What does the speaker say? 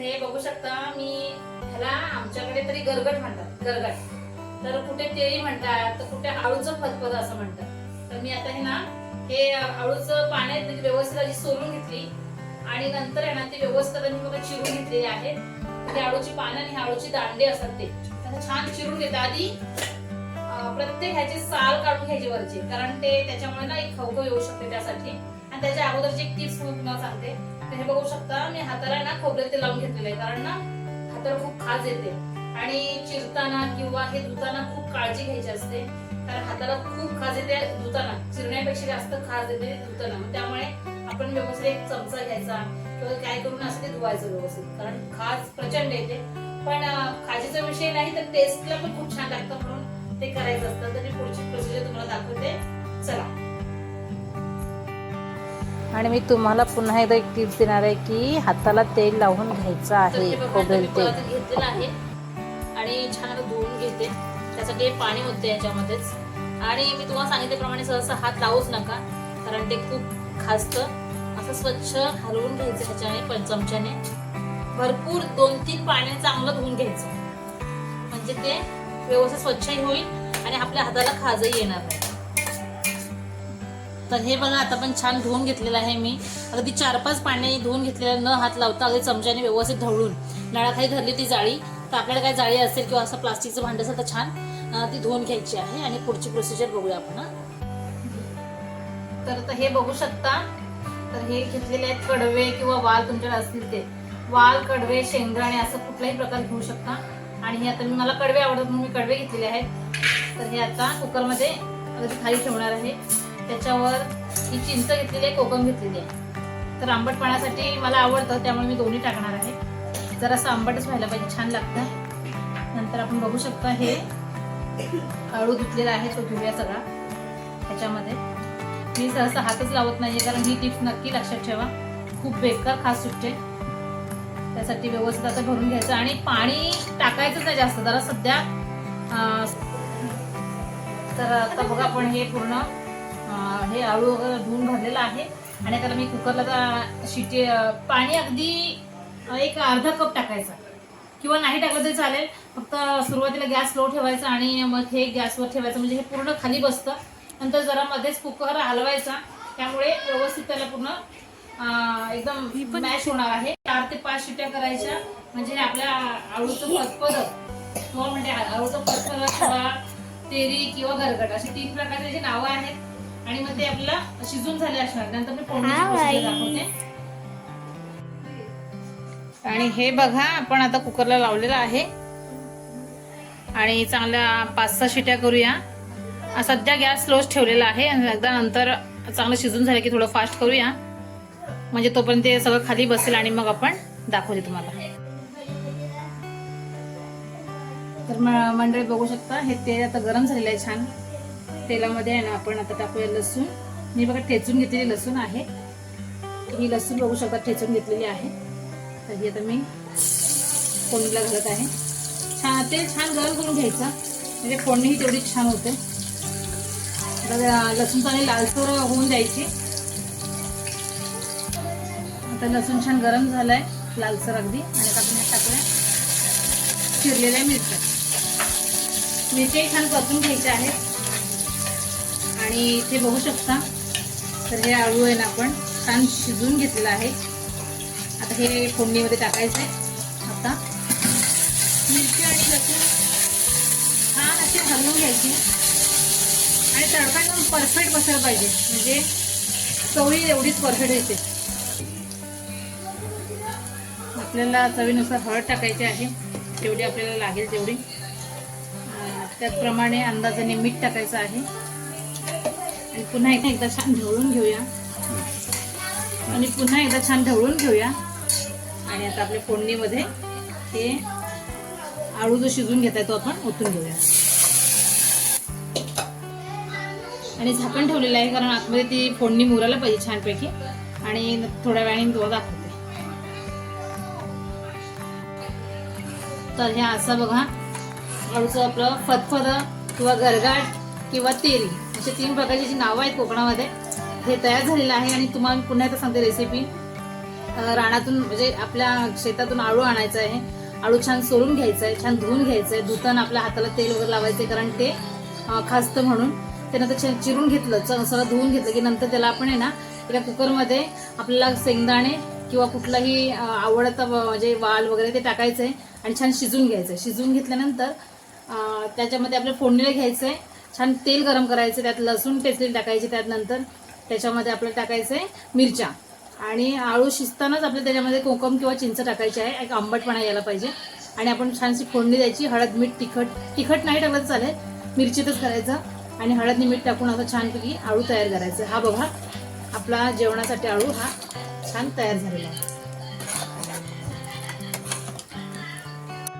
हे बघू शकता मी ह्याला आमच्याकडे तरी गरगट म्हणतात गरगट. तर कुठे तेरी म्हणतात तर कुठे आळूचं फतफत असं म्हणतात. तर मी आता हे ना हे आळूचं पाण्यात व्यवस्थित आधी सोलून घेतली. आणि नंतर आहे ना ती व्यवस्थित मी बघा चिरून घेतलेली आहे ते आळूची पानं आणि आळूची दांडे असतात ते. छान चिरून घेतात आधी प्रत्येक ह्याची साल काढून घ्यायची वरची कारण ते त्याच्यामुळे ना एक खवखव येऊ शकते त्यासाठी. आणि त्याच्या अगोदरची एक टिप्स म्हणून सांगते. तर हे बघू शकता मी हाताला ना खोबरे ते लावून घेतलेलं आहे. कारण ना हाताला खूप खाज येते. आणि चिरताना किंवा हे धुताना खूप काळजी घ्यायची असते. कारण हाताला खूप खाज येते धुताना. चिरण्यापेक्षा जास्त खाज येते धुताना. त्यामुळे आपण व्यवस्थित एक चमचा घ्यायचा किंवा काय करून असं ते धुवायचं व्यवस्थित. कारण खाज प्रचंड येते. पण खाजीचा विषय नाही तर टेस्टला पण खूप छान लागतं म्हणून ते करायचं असतं. तर मी पुढची प्रोसिजर तुम्हाला दाखवते. चला. आणि मी तुम्हाला पुन्हा एकदा एक टिप्स देणार आहे की हाताला तेल लावून घ्यायचं आहे खोबरेल तेल. घेतलेलं आहे. आणि छान धुवून घेते. त्यासाठी पाणी होते याच्यामध्येच. आणि मी तुम्हाला सांगितल्याप्रमाणे सहसा हात लावूच नका कारण ते खूप खासतं असं स्वच्छ हलवून घ्यायचं ह्याच्याने पण चमच्याने. भरपूर दोन तीन पाण्याने चांगलं धुवून घ्यायचं. म्हणजे ते व्यवस्थित स्वच्छही होईल आणि आपल्या हाताला खाजही येणार नाही. तर हे बघा आता पण छान धुवून घेतलेलं आहे मी. अगदी चार पाच पाण्याने धुवून घेतलेलं न हात लावता अगदी चमच्याने व्यवस्थित ढवळून. नळाखाली धरली ती जाळी. तर आपल्याला काय जाळी असेल किंवा असं प्लास्टिकचं भांडं असेल तर छान ती धुवून घ्यायची आहे. आणि पुढची प्रोसिजर बघूया आपण तर आता हे बघू शकता. तर हे घेतलेले आहेत कडवे किंवा वाल तुमच्याकडे असतील ते. वाल कडवे शेंगदाणे असं कुठलाही प्रकार घेऊ शकता. आणि हे आता मी मला कडवे आवडतात म्हणून मी कडवे घेतलेले आहेत. तर हे आता कुकरमध्ये अगदी खाली ठेवणार आहे. त्याच्यावर ही चिंच घेतलेली आहे कोकम घेतलेली आहे. तर आंबट पाण्यासाठी मला आवडतं त्यामुळे मी दोन्ही टाकणार आहे. जरासं आंबटच व्हायला पाहिजे छान लागतं नंतर आपण बघू शकता हे आळू धुतलेला आहे तो धुव्या सगळा ह्याच्यामध्ये. मी सहसा हातच लावत नाही कारण ही टिप्स नक्की लक्षात ठेवा. खूप बेकार खास सुटते त्यासाठी व्यवस्थित आता भरून घ्यायचं. आणि पाणी टाकायचंच नाही जास्त जरा सध्या तर आता बघा आपण हे पूर्ण हे आळू वगैरे धुवून भरलेलं आहे. आणि त्याला मी कुकरला शिटी पाणी अगदी एक अर्धा कप टाकायचा. किंवा नाही टाकलं तरी चालेल. फक्त सुरुवातीला गॅस स्लो ठेवायचा आणि मग हे गॅसवर ठेवायचं. म्हणजे हे पूर्ण खाली बसतं. नंतर जरा मध्येच कुकर हलवायचा. त्यामुळे व्यवस्थित त्याला पूर्ण एकदम मॅश होणार आहे. चार ते पाच शिट्या करायच्या. म्हणजे हे आपल्या आळूचं फतफद किंवा म्हणजे आळूचं फतफद किंवा तेरी किंवा गरगट अशी तीन प्रकारचे जे नावं आहेत आणि मग ते आपल्याला शिजून झाले असणार. नंतर मी दाखवते. आणि हे बघा आपण आता कुकरला लावलेलं आहे. आणि चांगल्या पाच सहा शिट्या करूया. सध्या गॅस स्लोच ठेवलेला आहे. आणि एकदा नंतर चांगलं शिजून झालं की थोडं फास्ट करूया. म्हणजे तोपर्यंत ते सगळं खाली बसेल आणि मग आपण दाखवते तुम्हाला. तर म- मंडळी बघू शकता हे तेल आता गरम झालेलं आहे छान. तेलामध्ये आहे ना आपण आता टाकूया लसूण. मी बघा ठेचून घेतलेली लसूण आहे. ही लसूण बघू शकता ठेचून घेतलेली आहे. तर ही आता मी फोडणीला घालत आहे. छान तेल छान गरम करून घ्यायचं. म्हणजे फोडणीही तेवढी छान होते. लसूण चांगली लालसर होऊन द्यायची आता लसूण छान गरम झालाय लालसर अगदी. आणि आता आपण यात टाकूया चिरलेल्या मिरच्या. मिरच्याही छान परतून घ्यायच्या आहेत. आणि इथे बघू शकता तर हे आळू आहे ना आपण छान शिजवून घेतलेलं आहे. आता हे फोडणीमध्ये टाकायचं आहे आता मिरची आणि लसूण छान अशी हलवून घ्यायची. आणि तडका एकदम परफेक्ट बसायला पाहिजे. म्हणजे चवळी एवढीच परफेक्ट येते. आपल्याला चवीनुसार हळद टाकायची आहे. जेवढी आपल्याला लागेल तेवढी. त्याचप्रमाणे अंदाजाने मीठ टाकायचं आहे. आणि पुन्हा एकदा एकदा छान ढवळून घेऊया आणि पुन्हा एकदा छान ढवळून घेऊया आणि आता आपल्या फोडणीमध्ये हे आळू जो शिजून घेताय तो आपण ओतून घेऊया आणि झाकण ठेवलेलं आहे कारण आतमध्ये ती फोडणी मुरायला पाहिजे छानपैकी आणि थोड्या वेळाने तो दाखवते तर हे असं बघा आळूचं आपलं फतफद किंवा गरगाट किंवा तेरी असे तीन प्रकारची जी नावं आहेत कोकणामध्ये हे तयार झालेलं आहे आणि तुम्हाला पुन्हा एकदा सांगते रेसिपी रानातून म्हणजे आपल्या शेतातून आळू आणायचं आहे. आळू छान सोलून घ्यायचं आहे छान धुवून घ्यायचं आहे. धुताना आपल्या हाताला तेल वगैरे लावायचे कारण ते खाजतं म्हणून. त्यानंतर छान चिरून घेतलं च- सगळं धुवून घेतलं की नंतर त्याला आपण आहे ना एका कुकरमध्ये आपल्याला शेंगदाणे किंवा कुठलाही आवडता व- म्हणजे वाल वगैरे ते टाकायचं आहे आणि छान शिजून घ्यायचं आहे शिजून घेतल्यानंतर त्याच्यामध्ये आपल्या फोडणीला घ्यायचं आहे छान तेल गरम करायचं त्यात लसूण टेचलेली टाकायची त्यात नंतर त्याच्यामध्ये आपल्याला टाकायचं आहे मिरच्या. आणि आळू शिजतानाच आपल्याला त्याच्यामध्ये कोकम किंवा चिंच टाकायची आहे एक आंबटपणा यायला पाहिजे. आणि आपण छानशी फोडणी द्यायची हळद मीठ तिखट. तिखट नाही टाकलं तर चालेल मिरचीतच करायचं. आणि हळद आणि मीठ टाकून असं छानपैकी आळू तयार करायचं. हा बघा आपला जेवणासाठी आळू हा छान तयार झालेला आहे.